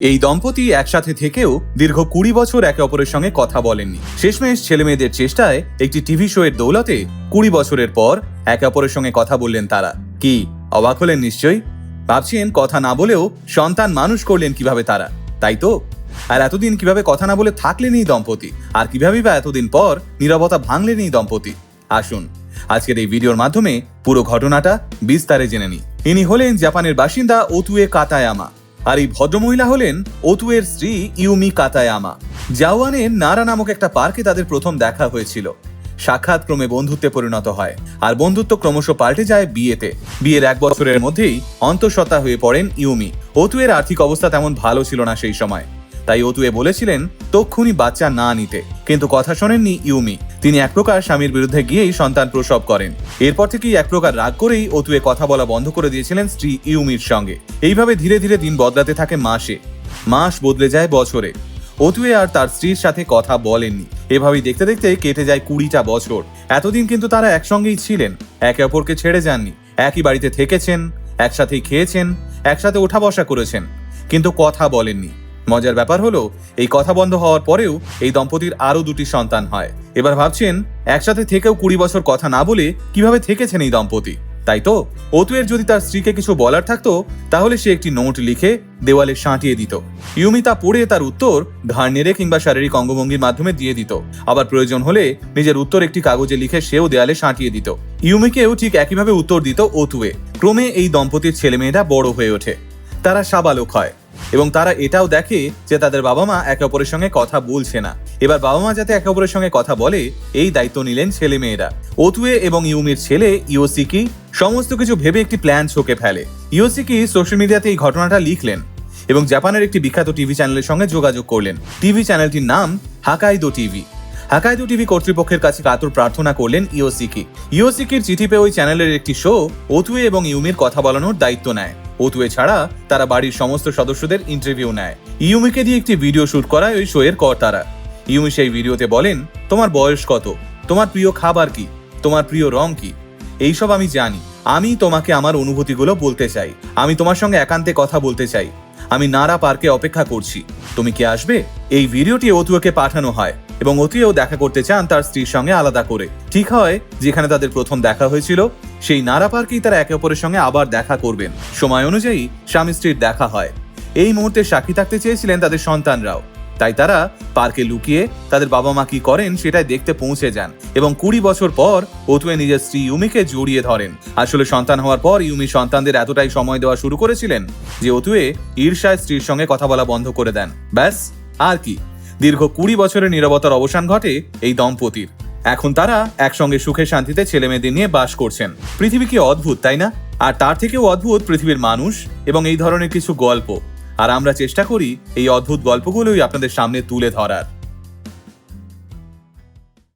এই দম্পতি একসাথে থেকেও দীর্ঘ কুড়ি বছর একে অপরের সঙ্গে কথা বলেননি। শেষমেশ ছেলে মেয়েদের চেষ্টায় একটি টিভি শো এর দৌলতে কুড়ি বছরের পর একে অপরের সঙ্গে কথা বললেন তারা। কি, অবাক হলেন নিশ্চয়ই? ভাবছেন কথা না বলেও সন্তান মানুষ করলেন কীভাবে তারা, তাই তো? আর এতদিন কীভাবে কথা না বলে থাকলেন এই দম্পতি? আর কীভাবে বা এতদিন পর নীরবতা ভাঙলেন এই দম্পতি? আসুন, আজকের এই ভিডিওর মাধ্যমে পুরো ঘটনাটা বিস্তারে জেনে নিই। ইনি হলেন জাপানের বাসিন্দা ওতুয়ে কাতায়ামা। আর এই ভদ্রমহিলা হলেন অতুয়ের স্ত্রী ইউমি কাতায়ামা। জাওয়ানের নারা নামক একটা পার্কে তাদের প্রথম দেখা হয়েছিল। সাক্ষাৎ ক্রমে বন্ধুত্বে পরিণত হয় আর বন্ধুত্ব ক্রমশ পাল্টে যায় বিয়েতে। বিয়ের এক বছরের মধ্যেই অন্তঃসত্ত্বা হয়ে পড়েন ইউমি। অতুয়ের আর্থিক অবস্থা তেমন ভালো ছিল না সেই সময়। তাই অতুয়ে বলেছিলেন, তক্ষুনি বাচ্চা না নিতে। কিন্তু কথা শোনেননি ইউমি। তিনি এক প্রকার স্বামীর বিরুদ্ধে গিয়েই সন্তান প্রসব করেন। এরপর থেকেই এক প্রকার রাগ করেই অতুয়ে কথা বলা বন্ধ করে দিয়েছিলেন স্ত্রী ইউমির সঙ্গে। এইভাবে ধীরে ধীরে দিন বদলাতে থাকে মাসে। মাস বদলে যায় বছরে। অতুয়ে আর তার স্ত্রীর সাথে কথা বলেননি। এভাবেই দেখতে দেখতে কেটে যায় কুড়িটা বছর। এতদিন কিন্তু তারা একসঙ্গেই ছিলেন। একে অপরকে ছেড়ে যাননি। একই বাড়িতে থেকেছেন, একসাথেই খেয়েছেন, একসাথে ওঠা বসা করেছেন। কিন্তু কথা বলেননি। মজার ব্যাপার হলো, এই কথা বন্ধ হওয়ার পরেও এই দম্পতির আরও দুটি সন্তান হয়। এবার ভাবছেন, একসাথে থেকেও কুড়ি বছর কথা না বলে কীভাবে থেকেছেন এই দম্পতি? তাই তো? অতুয়ের যদি তার স্ত্রীকে কিছু বলার থাকতো, তাহলে সে একটি নোট লিখে দেওয়ালে সাঁটিয়ে দিত। ইউমি তা পড়ে তার উত্তর ঘাড় নেড়ে কিংবা শারীরিক অঙ্গভঙ্গির মাধ্যমে দিয়ে দিত। আবার প্রয়োজন হলে নিজের উত্তর একটি কাগজে লিখে সেও দেয়ালে সাঁটিয়ে দিত। ইউমিকেও ঠিক একইভাবে উত্তর দিত অতুয়ে। ক্রমে এই দম্পতির ছেলেমেয়েরা বড় হয়ে ওঠে। তারা সাবালক হয়। এবং তারা এটাও দেখে যে তাদের বাবা মা একে অপরের সঙ্গে কথা বলছে না। এবার বাবা মা যাতে একে অপরের সঙ্গে কথা বলে, এই দায়িত্ব নিলেন ছেলে মেয়েরা ওতুয়ে এবং ইউমির ছেলে ইওসিকি সমস্ত কিছু ভেবে একটি প্ল্যান ছকে ফেলে। ইওসিকি সোশ্যাল মিডিয়াতে এই ঘটনাটা লিখলেন এবং জাপানের একটি বিখ্যাত টিভি চ্যানেলের সঙ্গে যোগাযোগ করলেন। টিভি চ্যানেলটির নাম হাকাইদো টিভি। হাকাইদো টিভি কর্তৃপক্ষের কাছে কাতর প্রার্থনা করলেন ইওসিকি ইওসিকির চিঠি পেয়ে ওই চ্যানেলের একটি শো ওতুয়ে এবং ইউমির কথা বলানোর দায়িত্ব নেয়। ওতুয়ে ছাড়া তারা বাড়ির সমস্ত সদস্যদের ইন্টারভিউ নেয়। ইউমিকে দিয়ে একটি ভিডিও শুট করায় ওই শো এর কর্তারা। ইউমি সেই ভিডিওতে বলেন, তোমার বয়স কত? তোমার প্রিয় খাবার কি? তোমার প্রিয় রং কি? এইসব আমি জানি। আমি তোমাকে আমার অনুভূতিগুলো বলতে চাই। আমি তোমার সঙ্গে একান্তে কথা বলতে চাই। আমি নারা পার্কে অপেক্ষা করছি। তুমি কি আসবে? এই ভিডিওটি অতুয়াকে পাঠানো হয়। এবং অতিও দেখা করতে চান তার স্ত্রীর সঙ্গে আলাদা করে। ঠিক হয় যেখানে তাদের প্রথম দেখা হয়েছিল, সেই নারা পার্কেই তারা একে অপরের সঙ্গে আবার দেখা করবেন। সময় অনুযায়ী স্বামী স্ত্রীর দেখা হয়। এই মুহূর্তে সাক্ষী থাকতে চেয়েছিলেন তাদের সন্তানরাও। তাই তারা পার্কে লুকিয়ে তাদের বাবা মা কি করেন সেটাই দেখতে পৌঁছে যান এবং কুড়ি বছর পর অতুয়ে নিজের স্ত্রী ইউমিকে জড়িয়ে ধরেন। আসলে সন্তান হওয়ার পর ইউমি সন্তানদের এতটাই সময় দেওয়া শুরু করেছিলেন যে অতুয়ে ঈর্ষায় স্ত্রীর সঙ্গে কথা বলা বন্ধ করে দেন। ব্যাস, আর কি। দীর্ঘ কুড়ি বছরের নিরবতার অবসান ঘটে এই দম্পতির। এখন তারা একসঙ্গে সুখে শান্তিতে ছেলেমেয়েদের নিয়ে বাস করছেন। পৃথিবী কি অদ্ভুত, তাই না? আর তার থেকেও অদ্ভুত পৃথিবীর মানুষ এবং এই ধরনের কিছু গল্প। আর আমরা চেষ্টা করি এই অদ্ভুত গল্পগুলোই আপনাদের সামনে তুলে ধরার।